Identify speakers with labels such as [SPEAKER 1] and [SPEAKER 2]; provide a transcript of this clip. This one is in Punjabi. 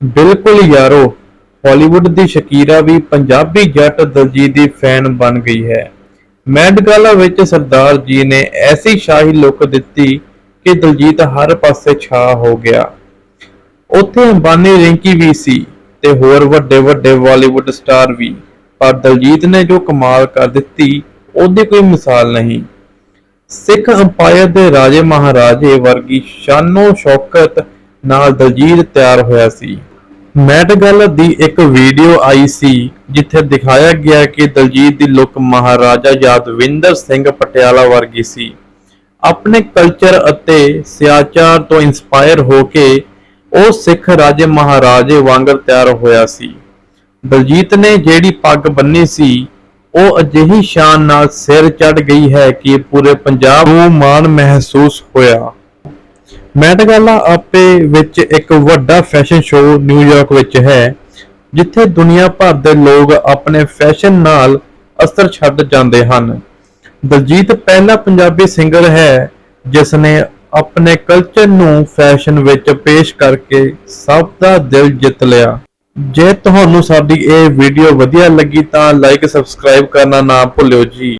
[SPEAKER 1] ਬਿਲਕੁਲ ਯਾਰੋ ਹਾਲੀਵੁੱਡ ਦੀ ਸ਼ਕੀਰਾ ਵੀ ਪੰਜਾਬੀ ਜੱਟ ਦਲਜੀਤ ਦੀ ਫੈਨ ਬਣ ਗਈ ਹੈ। ਮੈਡਗਾਲਾ ਵਿੱਚ ਸਰਦਾਰ ਜੀ ਨੇ ਐਸੀ ਸ਼ਾਹੀ ਲੁੱਕ ਦਿੱਤੀ ਕਿ ਦਲਜੀਤ ਹਰ ਪਾਸੇ ਛਾ ਹੋ ਗਿਆ। ਉੱਥੇ ਅੰਬਾਨੀ ਰਿੰਕੀ ਵੀ ਸੀ ਤੇ ਹੋਰ ਵੱਡੇ ਵੱਡੇ ਬਾਲੀਵੁੱਡ ਸਟਾਰ ਵੀ, ਪਰ ਦਲਜੀਤ ਨੇ ਜੋ ਕਮਾਲ ਕਰ ਦਿੱਤੀ, ਉਹਦੀ ਕੋਈ ਮਿਸਾਲ ਨਹੀਂ। ਸਿੱਖ ਅੰਪਾਇਰ ਦੇ ਰਾਜੇ ਮਹਾਰਾਜੇ ਵਰਗੀ ਸ਼ਾਨੋ ਸ਼ੌਕਤ ਨਾਲ ਦਲਜੀਤ ਤਿਆਰ ਹੋਇਆ ਸੀ। ਮੈਟ ਦੀ ਇੱਕ ਵੀਡੀਓ ਆਈ ਸੀ, ਜਿੱਥੇ ਦਿਖਾਇਆ ਗਿਆ ਕਿ ਦਲਜੀਤ ਦੀ ਲੁੱਕ ਮਹਾਰਾਜਾ ਯਾਦਵਿੰਦਰ ਸਿੰਘ ਪਟਿਆਲਾ ਵਰਗੀ ਸੀ। ਆਪਣੇ ਕਲਚਰ ਅਤੇ ਸਿਆਚਾਰ ਤੋਂ ਇਨਸਪਾਇਰ ਹੋ ਕੇ ਉਹ ਸਿੱਖ ਰਾਜੇ ਮਹਾਰਾਜੇ ਵਾਂਗਰ ਤਿਆਰ ਹੋਇਆ ਸੀ। ਦਲਜੀਤ ਨੇ ਜਿਹੜੀ ਪੱਗ ਬੰਨੀ ਸੀ, ਉਹ ਅਜਿਹੀ ਸ਼ਾਨ ਨਾਲ ਸਿਰ ਚੜ ਗਈ ਹੈ ਕਿ ਪੂਰੇ ਪੰਜਾਬ ਨੂੰ ਮਾਣ ਮਹਿਸੂਸ ਹੋਇਆ। ਮੈਟਗਾਲਾ ਆਪੇ ਵਿੱਚ ਇੱਕ ਵੱਡਾ ਫੈਸ਼ਨ ਸ਼ੋਅ ਨਿਊਯਾਰਕ ਵਿੱਚ ਹੈ, ਜਿੱਥੇ ਦੁਨੀਆ ਭਰ ਦੇ ਲੋਕ ਆਪਣੇ ਫੈਸ਼ਨ ਨਾਲ ਅਸਰ ਛੱਡ ਜਾਂਦੇ ਹਨ। ਦਲਜੀਤ ਪਹਿਲਾ ਪੰਜਾਬੀ ਸਿੰਗਰ ਹੈ ਜਿਸ ਨੇ ਆਪਣੇ ਕਲਚਰ ਨੂੰ ਫੈਸ਼ਨ ਵਿੱਚ ਪੇਸ਼ ਕਰਕੇ ਸਭ ਦਾ ਦਿਲ ਜਿੱਤ ਲਿਆ। ਜੇ ਤੁਹਾਨੂੰ ਸਾਡੀ ਇਹ ਵੀਡੀਓ ਵਧੀਆ ਲੱਗੀ ਤਾਂ ਲਾਈਕ ਸਬਸਕ੍ਰਾਈਬ ਕਰਨਾ ਨਾ ਭੁੱਲਿਓ ਜੀ।